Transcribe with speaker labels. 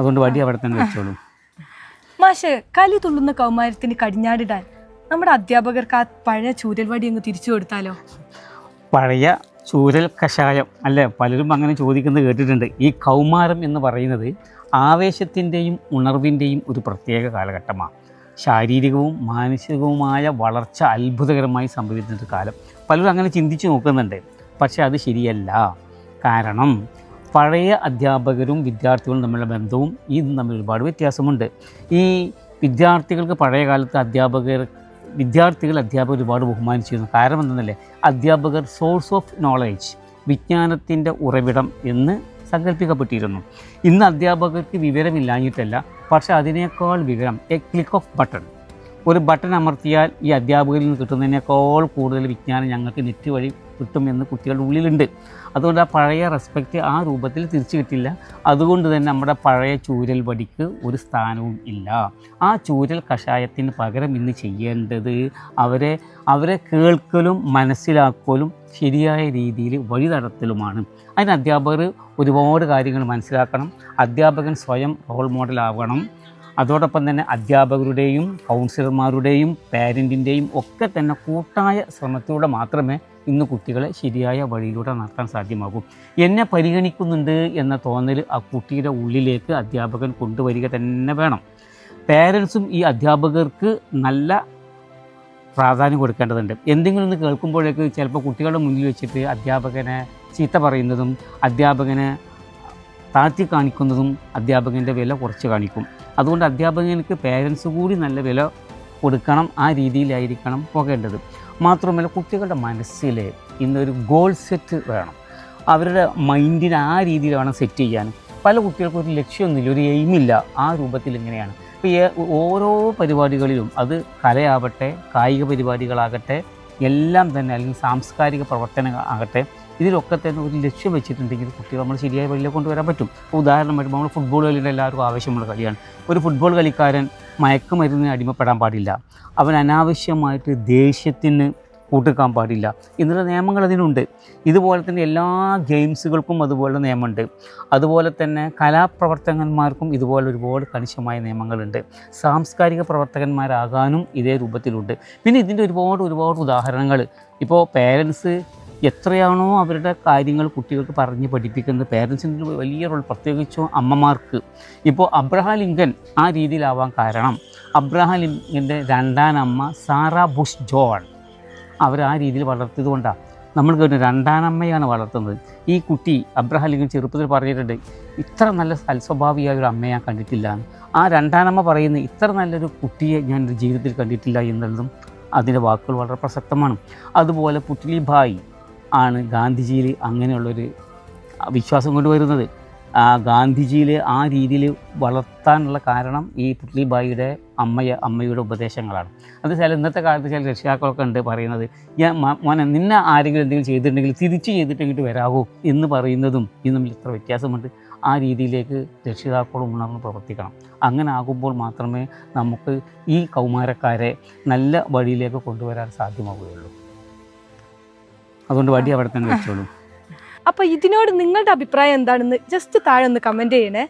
Speaker 1: അതുകൊണ്ട് വടി അവിടെ തന്നെ വെച്ചോളൂ.
Speaker 2: മാഷ് കലി തുള്ളുന്ന കൗമാരത്തിന് കടിഞ്ഞാടിടാൻ നമ്മുടെ അധ്യാപകർക്ക് ആ പഴയ ചൂരൽ വടി അങ്ങ് തിരിച്ചു കൊടുത്താലോ?
Speaker 1: പഴയ ചൂരൽ കഷായം അല്ലേ? പലരും അങ്ങനെ ചോദിക്കുന്നത് കേട്ടിട്ടുണ്ട്. ഈ കൗമാരം എന്ന് പറയുന്നത് ആവേശത്തിന്റെയും ഉണർവിന്റെയും ഒരു പ്രത്യേക കാലഘട്ടമാണ്. ശാരീരികവും മാനസികവുമായ വളർച്ച അത്ഭുതകരമായി സംഭവിക്കുന്ന ഒരു കാലം. പലരും അങ്ങനെ ചിന്തിച്ചു നോക്കുന്നുണ്ട്. പക്ഷേ അത് ശരിയല്ല. കാരണം പഴയ അധ്യാപകരും വിദ്യാർത്ഥികളും തമ്മിലുള്ള ബന്ധവും ഇതും തമ്മിൽ ഒരുപാട് വ്യത്യാസമുണ്ട്. ഈ വിദ്യാർത്ഥികൾക്ക് പഴയ കാലത്ത് അധ്യാപകർ വിദ്യാർത്ഥികൾ അധ്യാപകർ ഒരുപാട് ബഹുമാനിച്ചിരുന്നു. കാരണം എന്തെന്നല്ലേ? അധ്യാപകർ സോഴ്സ് ഓഫ് നോളേജ് വിജ്ഞാനത്തിന്റെ ഉറവിടം എന്ന് സങ്കല്പിക്കപ്പെട്ടിരുന്നു ഇന്ന് അധ്യാപകർക്ക് വിവരമില്ലാഞ്ഞിട്ടല്ല പക്ഷേ അതിനേക്കാൾ വിവരം എ ക്ലിക്ക് ഓഫ് ബട്ടൺ ഒരു ബട്ടൺ അമർത്തിയാൽ ഈ അധ്യാപകരിൽ നിന്ന് കിട്ടുന്നതിനേക്കാൾ കൂടുതൽ വിജ്ഞാനം ഞങ്ങൾക്ക് നെറ്റ് വഴി കിട്ടുമെന്ന് കുട്ടികളുടെ ഉള്ളിലുണ്ട്. അതുകൊണ്ട് ആ പഴയ റെസ്പെക്റ്റ് ആ രൂപത്തിൽ തിരിച്ചു കിട്ടില്ല. അതുകൊണ്ട് തന്നെ നമ്മുടെ പഴയ ചൂരൽ വടിക്ക് ഒരു സ്ഥാനവും ഇല്ല. ആ ചൂരൽ കഷായത്തിന് പകരം ഇന്ന് ചെയ്യേണ്ടത് അവരെ അവരെ കേൾക്കലും മനസ്സിലാക്കലും ശരിയായ രീതിയിൽ വഴി നടത്തലുമാണ് അതിന് അധ്യാപകർ ഒരുപാട് കാര്യങ്ങൾ മനസ്സിലാക്കണം. അധ്യാപകൻ സ്വയം റോൾ മോഡലാവണം അതോടൊപ്പം തന്നെ അധ്യാപകരുടെയും കൗൺസിലർമാരുടെയും പാരന്റിന്റെയും ഒക്കെ തന്നെ കൂട്ടായ ശ്രമത്തിലൂടെ മാത്രമേ ഇന്ന് കുട്ടികളെ ശരിയായ വഴിയിലൂടെ നടത്താൻ സാധ്യമാകും. എന്നെ പരിഗണിക്കുന്നുണ്ട് എന്ന തോന്നൽ ആ കുട്ടിയുടെ ഉള്ളിലേക്ക് അധ്യാപകൻ കൊണ്ടുവരിക തന്നെ വേണം. പേരൻസും ഈ അധ്യാപകർക്ക് നല്ല പ്രാധാന്യം കൊടുക്കേണ്ടതുണ്ട്. എന്തെങ്കിലും ഒന്ന് കേൾക്കുമ്പോഴേക്ക് ചിലപ്പോൾ കുട്ടികളുടെ മുന്നിൽ വെച്ചിട്ട് അധ്യാപകനെ ചീത്ത പറയുന്നതും അധ്യാപകനെ താഴ്ത്തി കാണിക്കുന്നതും അധ്യാപകന്റെ വില കുറച്ച് കാണിക്കും. അതുകൊണ്ട് അധ്യാപകനക്ക് പേരൻസ് കൂടി നല്ല വില കൊടുക്കണം ആ രീതിയിലായിരിക്കണം പോകേണ്ടത്. മാത്രമല്ല കുട്ടികളുടെ മനസ്സിൽ ഇന്നൊരു ഗോൾ സെറ്റ് വേണം. അവരുടെ മൈൻഡിനെ ആ രീതിയിൽ വേണം സെറ്റ് ചെയ്യാൻ. പല കുട്ടികൾക്കും ഒരു ലക്ഷ്യമൊന്നുമില്ല ഒരു എയിമില്ല ആ രൂപത്തിൽ ഇങ്ങനെയാണ്. ഇപ്പോൾ ഓരോ പരിപാടികളിലും അത് കലയാവട്ടെ കായിക പരിപാടികളാകട്ടെ എല്ലാം തന്നെ അല്ലെങ്കിൽ സാംസ്കാരിക പ്രവർത്തനങ്ങൾ ആകട്ടെ ഇതിലൊക്കെ തന്നെ ഒരു ലക്ഷ്യം വെച്ചിട്ടുണ്ടെങ്കിൽ കുട്ടികൾ നമ്മൾ ശരിയായ വഴിയിലേക്ക് കൊണ്ടുവരാൻ പറ്റും. ഇപ്പോൾ ഉദാഹരണമായിട്ട് നമ്മൾ ഫുട്ബോൾ കളിയുടെ എല്ലാവർക്കും ആവശ്യമുള്ള കളിയാണ്. ഒരു ഫുട്ബോൾ കളിക്കാരൻ മയക്കുമരുന്നിന് അടിമപ്പെടാൻ പാടില്ല. അവൻ അനാവശ്യമായിട്ട് ദേഷ്യത്തിന് കൂട്ടിക്കാൻ പാടില്ല. എന്നുള്ള നിയമങ്ങൾ അതിനുണ്ട്. ഇതുപോലെ തന്നെ എല്ലാ ഗെയിംസുകൾക്കും അതുപോലെ നിയമമുണ്ട്. അതുപോലെ തന്നെ കലാപ്രവർത്തകന്മാർക്കും ഇതുപോലെ ഒരുപാട് കണിശമായ നിയമങ്ങളുണ്ട്. സാംസ്കാരിക പ്രവർത്തകന്മാരാകാനും ഇതേ രൂപത്തിലുണ്ട്. പിന്നെ ഇതിന്റെ ഒരുപാട് ഒരുപാട് ഉദാഹരണങ്ങൾ. ഇപ്പോൾ പേരൻസ് എത്രയാണോ അവരുടെ കാര്യങ്ങൾ കുട്ടികൾക്ക് പറഞ്ഞ് പഠിപ്പിക്കുന്നത്. പേരൻസിന്റെ വലിയ റോൾ പ്രത്യേകിച്ചും അമ്മമാർക്ക്. ഇപ്പോൾ അബ്രഹാം ലിങ്കൻ ആ രീതിയിലാവാൻ കാരണം അബ്രഹാം ലിങ്കന്റെ രണ്ടാനമ്മ സാറ ബുഷ് ജോൺ. അവർ ആ രീതിയിൽ വളർത്തിയത് കൊണ്ടാണ് നമ്മൾ കേട്ടു രണ്ടാനമ്മയാണ് വളർത്തുന്നത്. ഈ കുട്ടി അബ്രഹാം ലിങ്കൻ ചെറുപ്പത്തിൽ പറഞ്ഞിട്ടുണ്ട് ഇത്ര നല്ല സൽസ്വഭാവിയായ ഒരു അമ്മയെ ഞാൻ കണ്ടിട്ടില്ല. ആ രണ്ടാനമ്മ പറയുന്ന ഇത്ര നല്ലൊരു കുട്ടിയെ ഞാൻ ജീവിതത്തിൽ കണ്ടിട്ടില്ല എന്നുള്ളതും അതിന്റെ വാക്കുകൾ വളരെ പ്രസക്തമാണ്. അതുപോലെ പുറ്റ്ലി ഭായ് ആണ് ഗാന്ധിജിയിൽ അങ്ങനെയുള്ളൊരു വിശ്വാസം കൊണ്ടുവരുന്നത് ആ ഗാന്ധിജിയിൽ ആ രീതിയിൽ വളർത്താനുള്ള കാരണം ഈ പുത്ലിബായിയുടെ അമ്മയ അമ്മയുടെ ഉപദേശങ്ങളാണ്. അത് ചില ഇന്നത്തെ കാലത്ത് ചില രക്ഷിതാക്കളൊക്കെ ഉണ്ട് പറയുന്നത് ഞാൻ മോനെ നിന്നെ ആരെങ്കിലും എന്തെങ്കിലും ചെയ്തിട്ടുണ്ടെങ്കിൽ തിരിച്ച് ചെയ്തിട്ടെങ്കിട്ട് വരാവോ എന്ന് പറയുന്നതും ഇത് തമ്മിൽ ഇത്ര വ്യത്യാസമുണ്ട്. ആ രീതിയിലേക്ക് രക്ഷിതാക്കളും ഉണർന്ന് പ്രവർത്തിക്കണം. അങ്ങനെ ആകുമ്പോൾ മാത്രമേ നമുക്ക് ഈ കൗമാരക്കാരെ നല്ല വഴിയിലേക്ക് കൊണ്ടുവരാൻ സാധ്യമാവുകയുള്ളൂ. അതുകൊണ്ട് വടി അവിടെ തന്നെ വെച്ചോളൂ
Speaker 2: അപ്പൊ ഇതിനോട് നിങ്ങളുടെ അഭിപ്രായം എന്താണെന്ന് ജസ്റ്റ് താഴെ ഒന്ന് കമന്റ് ചെയ്യണേ.